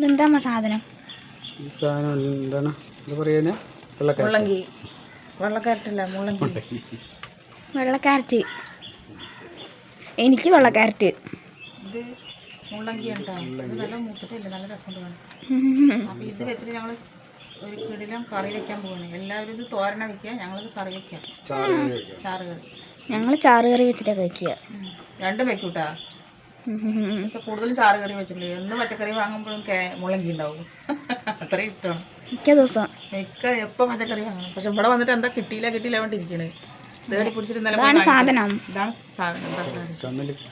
ഇതെന്താ സാധനം? ഈ സാധനം എന്താണ്? എന്താ പറയുന്നത് മുളങ്കി മുള്ളങ്കി. വെള്ളക്കാരറ്റല്ല മുള്ളങ്കി. വെള്ളക്കാരറ്റ് എനിക്ക് വെള്ളക്കാരറ്റ് ഇത് മുള്ളങ്കി ഇത് നല്ല മൂത്തിട്ടില്ല? നല്ല രസമുണ്ട് കാണാൻ. അപ്പോൾ ഇത് വെച്ചിട്ട് ഞങ്ങൾ ഒരു കിടിലം കറി വെക്കാൻ പോവാണ്. എല്ലാവരും ഇത് തോരന വെക്കുക. ഞങ്ങളിത് കറി വെക്കാം ചാറ് കറി. ചാറ് കറി. ഞങ്ങൾ ചാറ് കറി വെച്ചിട്ടാണ് കഴിക്കുക ഉം. രണ്ടും വെക്കൂട്ടാ. കൂടുതലും ചാറ് കറി വെച്ചിട്ടുണ്ട് എന്ന് പച്ചക്കറി വാങ്ങുമ്പോഴും മുളങ്കി മുള്ളങ്കി ഉണ്ടാവും അത്രയും ഇഷ്ടമാണ്. മിക്ക ദിവസം മിക്ക എപ്പോൾ പച്ചക്കറി വാങ്ങണം? പക്ഷെ ഇവിടെ വന്നിട്ട് എന്താ കിട്ടിയില്ല കിട്ടിയില്ല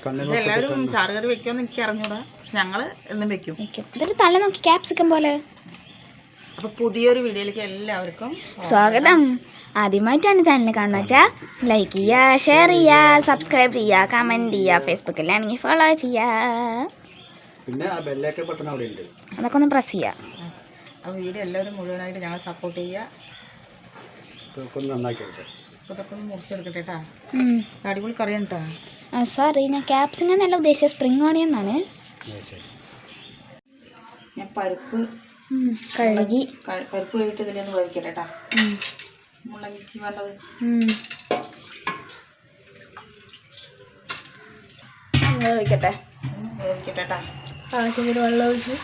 കണ്ണിൽ എല്ലാവരും ചാറ് കറി വെക്കുമെന്ന് എനിക്ക് അറിഞ്ഞൂടാ. പക്ഷെ ഞങ്ങൾ എന്നും വെക്കും. തല നോക്കി ക്യാപ്സിക്കം പോലെ. അപ്പോൾ പുതിയൊരു വീഡിയോയിലേക്ക് എല്ലാവർക്കും സ്വാഗതം. ആദ്യമായിട്ടാണ് ചാനൽ കാണുന്നത് വെച്ചാൽ ലൈക്ക് ചെയ്യുക ഷെയർ ചെയ്യുക സബ്സ്ക്രൈബ് ചെയ്യുക കമന്റ് ചെയ്യുക ഫേസ്ബുക്കിലാണെങ്കിൽ ഫോളോ ചെയ്യുക പിന്നെ ആ ബെല്ലൊക്കെ ബട്ടൺ അവിടെ ഉണ്ട്. അതൊക്കെ ഒന്ന് പ്രസ് ചെയ്യുക അപ്പോൾ വീഡിയോ എല്ലാവരും മുഴുവനായിട്ട് ഞങ്ങളെ സപ്പോർട്ട് ചെയ്യുക നന്നാക്കി എടുക്കാം അപ്പോൾ ഇതൊക്കെ ഒന്ന് മുറിച്ചെടുക്കട്ടെ കേട്ടാ അടിപൊളി കറിയാണ് കേട്ടോ ആ സോറി ഞാൻ എന്നല്ല ഉദ്ദേശിച്ചത് സ്പ്രിംഗ് ഓണിയൻ എന്നാണ്. ഞാൻ പരിപ്പ് കഴുകി. പരിപ്പ് കഴിട്ട് ഇതിലൊന്ന് വഹിക്കട്ടെ കേട്ടാ ഉം. മുള്ളങ്കിക്ക് വേണ്ടത് വേവിക്കട്ടെ വേവിക്കട്ടെ കേട്ടാ ആവശ്യത്തിന് വെള്ളം ഒഴിച്ച്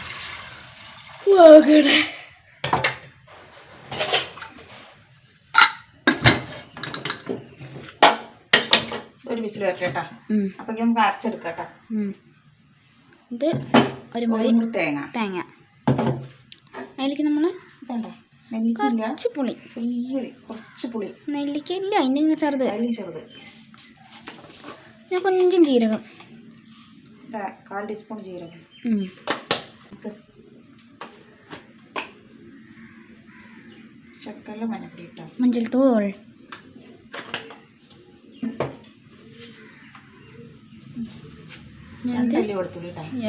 നോക്കട്ടെ ഒരു വിസിൽ വരട്ടെ അപ്പോഴേക്കും നമുക്ക് അരച്ചെടുക്കാം. ഇത് ഒരു മുറി തേങ്ങ. തേങ്ങ. അതിലേക്ക് നമ്മൾ ഇതുണ്ടോ. കുറച്ച് പുളി. കുറച്ച് പുളി. നെല്ലിക്ക ഇല്ല അതിന്റെ ഇങ്ങനെ ചെറുത്. ചെറുത് ഞാൻ കൊഞ്ചും ജീരകം. കാൽ ടീസ്പൂൺ ജീരകം. ശക്കല മഞ്ഞപ്പൊടി ഇട്ടോ? തൂൾ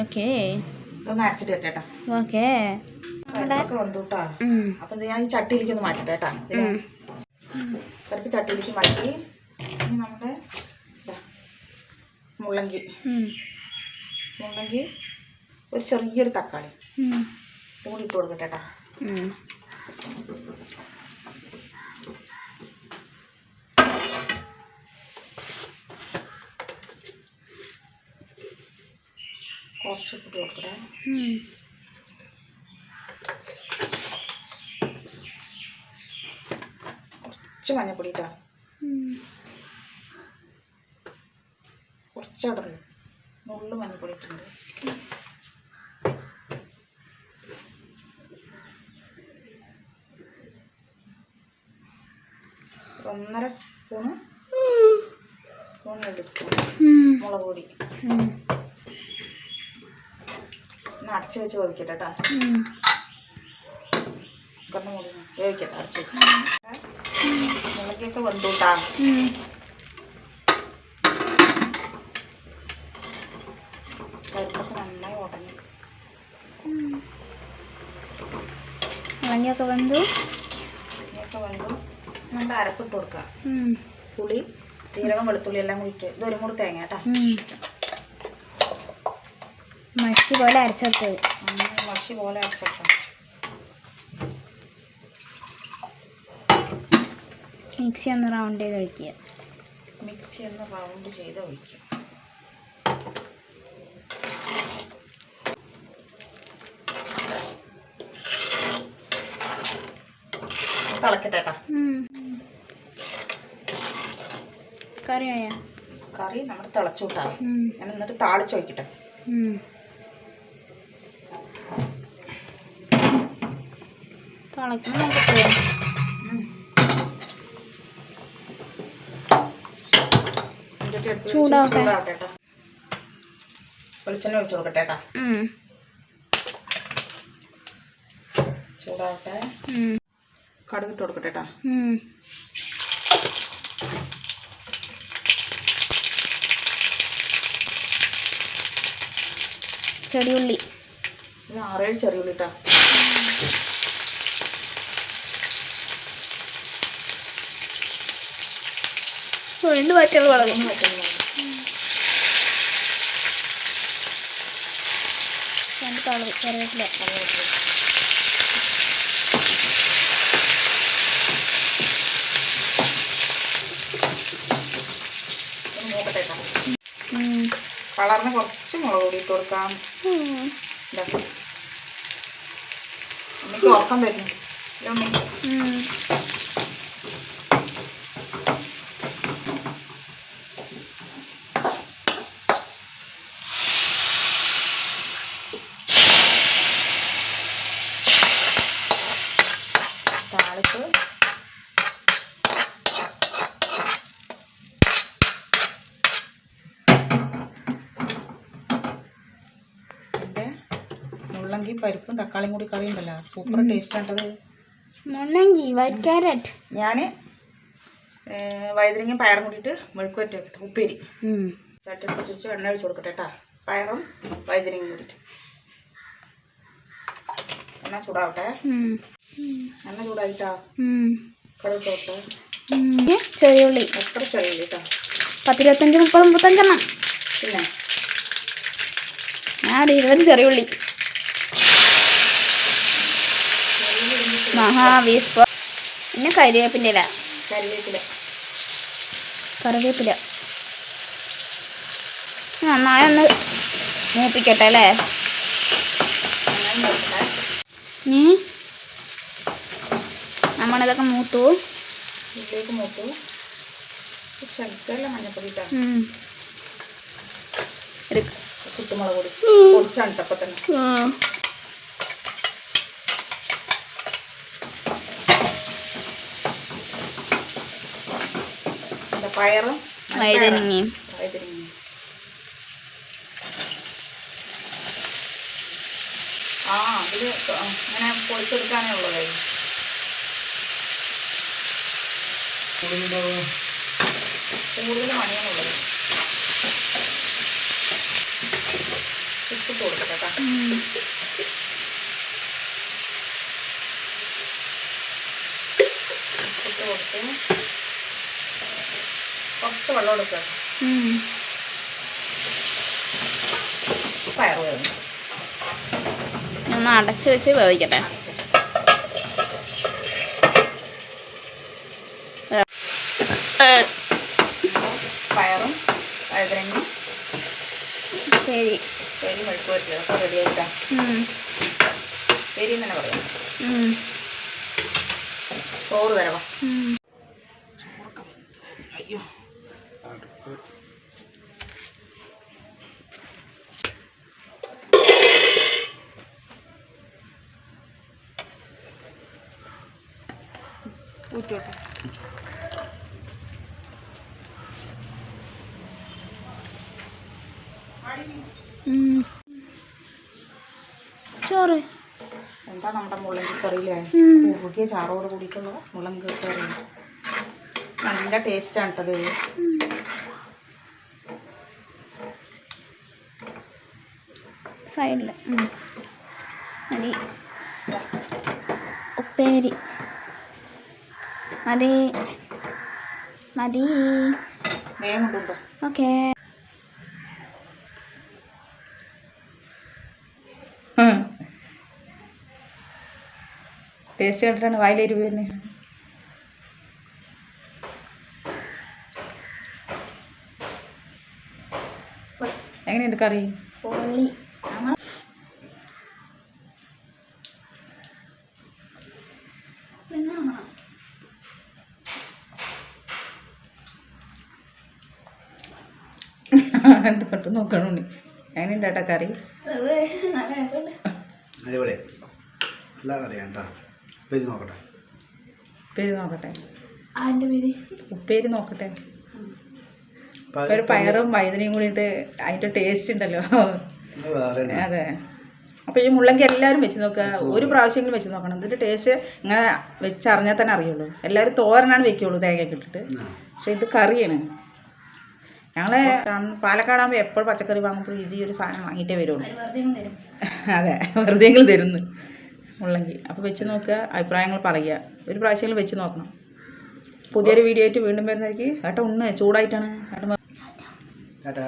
ഓക്കേ ഇതൊന്ന് അരച്ചിട്ട് വരട്ടെ ഓക്കേ പരിപ്പൊക്കെ വന്നു കേട്ടാ. അപ്പൊ ഞാൻ ഈ ചട്ടിയിലേക്ക് ഒന്ന് മാറ്റട്ടെ കേട്ടാ. പരിപ്പ് ചട്ടിയിലേക്ക് മാറ്റി. ഇനി നമ്മുടെ മുള്ളങ്കി. മുള്ളങ്കി ഒരു ചെറിയൊരു തക്കാളി. കൂടി ഇട്ട് കൊടുക്കട്ടെ കേട്ടാ. കുറച്ച് ഇട്ട് കൊടുക്കട്ടെ ഉം. കുറച്ച് മഞ്ഞപ്പൊടി ഇട്ടാ. കുറച്ച് നുള്ളു മഞ്ഞപ്പൊടി ഇട്ടിട്ടുണ്ട്. ഒന്നര സ്പൂണ് സ്പൂൺ രണ്ട് സ്പൂൺ. മുളക് പൊടി. അടച്ചു ഒന്ന് അടച്ച് വെച്ച് കൊതിക്കട്ടെ കേട്ടോ. മൂടി വേവിക്കട്ടെ അടച്ച് വെച്ച്. മുളകൊക്കെ വെന്തൂട്ടാ ഉം. പരിപ്പൊക്കെ നന്നായി ഉടഞ്ഞു മുളകിയൊക്കെ വെന്തു ഇനിയൊക്കെ വെന്തു നമ്മുടെ അരപ്പിട്ട് കൊടുക്കുക ഉം. പുളി ജീരകം വെളുത്തുള്ളി എല്ലാം കൂടി ഇട്ട്. ഇതൊരു മുറി തേങ്ങ കേട്ടോ. മഷി പോലെ അരച്ചെടുത്തത്. മഷി പോലെ അരച്ചേക്കാം മിക്സി ഒന്ന് റൗണ്ട് ചെയ്ത് ഒഴിക്കുക. മിക്സി ഒന്ന് റൗണ്ട് ചെയ്ത് ഒഴിക്കുക. തിളക്കട്ടെ കേട്ടോ. ഉം. കറിയായ കറി നമ്മൾ തിളച്ചു വിട്ടാ ഉം. ഞാൻ എന്നിട്ട് താളിച്ച് വയ്ക്കട്ടെ ഉം. തിളയ്ക്കണം ചൂടാവട്ടെ. കേട്ടോ. വെളിച്ചെണ്ണ ഒഴിച്ച് കൊടുക്കട്ടെ കേട്ടോ. ചൂടാവട്ടെ. കൊടുക്കട്ടെ ഇത് ആറേഴ് ചെറിയുള്ളിട്ടാ കേട്ടോ. രണ്ട് പച്ചമുളക് മുളക് രണ്ട് കറിവേപ്പില. കളറിന് കുറച്ച് മുളക് പൊടി ഇട്ട് കൊടുക്കാം. എനിക്ക് ഉറക്കം വരുന്നു ഇതാ ഉമ്മി. ഉം. താളിപ്പ് എന്റെ മുള്ളങ്കി പരിപ്പും തക്കാളിയും കൂടി കറി ഉണ്ടല്ലോ. സൂപ്പർ ടേസ്റ്റ് ആണ്ടത് മുള്ളങ്കി വൈറ്റ് ക്യാരറ്റ് ഞാൻ വഴുതനങ്ങയും പയറും കൂടിയിട്ട് മെഴുക്ക് വരട്ടി വെക്കട്ടെ ഉപ്പേരി. ചട്ടി പൊടിച്ച് എണ്ണ ഒഴിച്ച് കൊടുക്കട്ടെ കേട്ടാ പയറും വഴുതനങ്ങയും കൂടിയിട്ട്. എണ്ണ ചൂടാവട്ടെ. എണ്ണ ചൂടായിട്ടാ? കടുത്തോട്ടെ കടുക് തൊട്ട് ഉം. ചെറിയുള്ളി. എത്ര ചെറിയുള്ളി കേട്ടോ പത്തിരുപത്തഞ്ച് മുപ്പത് മുപ്പത്തഞ്ചെണ്ണം. പിന്നെ? ഞാൻ ഇരുപത് ചെറിയുള്ളി. മഹാവീസ്പ. പിന്നെ കരിവേപ്പിന്റെ ഇല കരിവേപ്പില. കറിവേപ്പില. നന്നായി ഒന്ന് മൂപ്പിക്കട്ടെ അല്ലേ? നമ്മളിതൊക്കെ മൂത്തു. ഇതിലേക്ക് മൂത്തു. ശർക്കര മഞ്ഞപ്പൊടി കുട്ടുമുളക് പൊടി. പൊടിച്ചാണ് ട്ടോ തന്നെ പയറും വഴുതനങ്ങയും. വഴുതനങ്ങയും. ആ അതിൽ ഇങ്ങനെ പൊടിച്ചെടുക്കാനേ ഉള്ളത് കൂടുതൽ മണിയാണുള്ളത് ഉപ്പിട്ട് കൊടുക്കട്ടെ. ഉപ്പിട്ട് കൊടുത്ത് കുറച്ച് വെള്ളം കൊടുക്കുക പയർ വേണം. ഒന്ന് അടച്ച് വെച്ച് വേവിക്കട്ടെ. പയറും വഴുതനങ്ങയും ശരി പേരി മെഴുക്ക് പറ്റില്ല അപ്പോൾ റെഡി ആയിട്ടാ. പേരി തന്നെ പറയാം. ചോറ് തരവാ. അയ്യോ. ചോറ്. എന്താ നമ്മുടെ മുളങ്കി കറിയില്ലേ ഉം. കുറുകിയ ചാറോട് കൂടിയിട്ടുള്ള മുള്ളങ്കി കറി. നല്ല ടേസ്റ്റ് ആണ് കേട്ടത് സൈഡിൽ മതി ഉപ്പേരി. മതി. മതി. വേഗം ഓക്കേ. ടേസ്റ്റ് കണ്ടിട്ടാണ് വായിലേരി വരുന്നത് എങ്ങനെയുണ്ട് കറി? എന്തുകൊണ്ട് നോക്കണുണ്ണി എങ്ങനെയുണ്ട് ഏട്ടാ കറി? അടിപൊളി. നല്ല കറിയാണ് കേട്ടോ ഉപ്പേരി നോക്കട്ടെ? പേര് നോക്കട്ടെ. അതിന്റെ പേര്? ഉപ്പേരി നോക്കട്ടെ. ഒരു പയറും വഴുതനയും കൂടിയിട്ട് അതിന്റെ ടേസ്റ്റ് ഉണ്ടല്ലോ. അതെ അപ്പോൾ ഈ മുള്ളങ്കി എല്ലാവരും വെച്ച് നോക്കുക ഒരു പ്രാവശ്യമെങ്കിലും വെച്ച് നോക്കണം. ഇതിന്റെ ടേസ്റ്റ് ഇങ്ങനെ വെച്ചറിഞ്ഞാൽ തന്നെ അറിയുള്ളൂ. എല്ലാവരും തോരനാണ് വെക്കുള്ളൂ തേങ്ങയൊക്കെ ഇട്ടിട്ട്. പക്ഷെ ഇത് കറിയാണ്. ഞങ്ങൾ പാലക്കാടാകുമ്പോൾ എപ്പോഴും പച്ചക്കറി വാങ്ങുമ്പോൾ ഇത് ഈ ഒരു സാധനം വാങ്ങിയിട്ടേ വരുള്ളൂ. അതെ വെറുതെ എങ്കിലും തരുന്നു. മുള്ളങ്കി അപ്പോൾ വെച്ച് നോക്കുക അഭിപ്രായങ്ങൾ പറയുക. ഒരു പ്രാവശ്യമെങ്കിലും വെച്ച് നോക്കണം. പുതിയൊരു വീഡിയോ ആയിട്ട് വീണ്ടും വരുന്നതായിരിക്കും. ഏട്ടാ ഉണ്ണ് ചൂടായിട്ടാണ്. ഏട്ടാ. ടാറ്റാ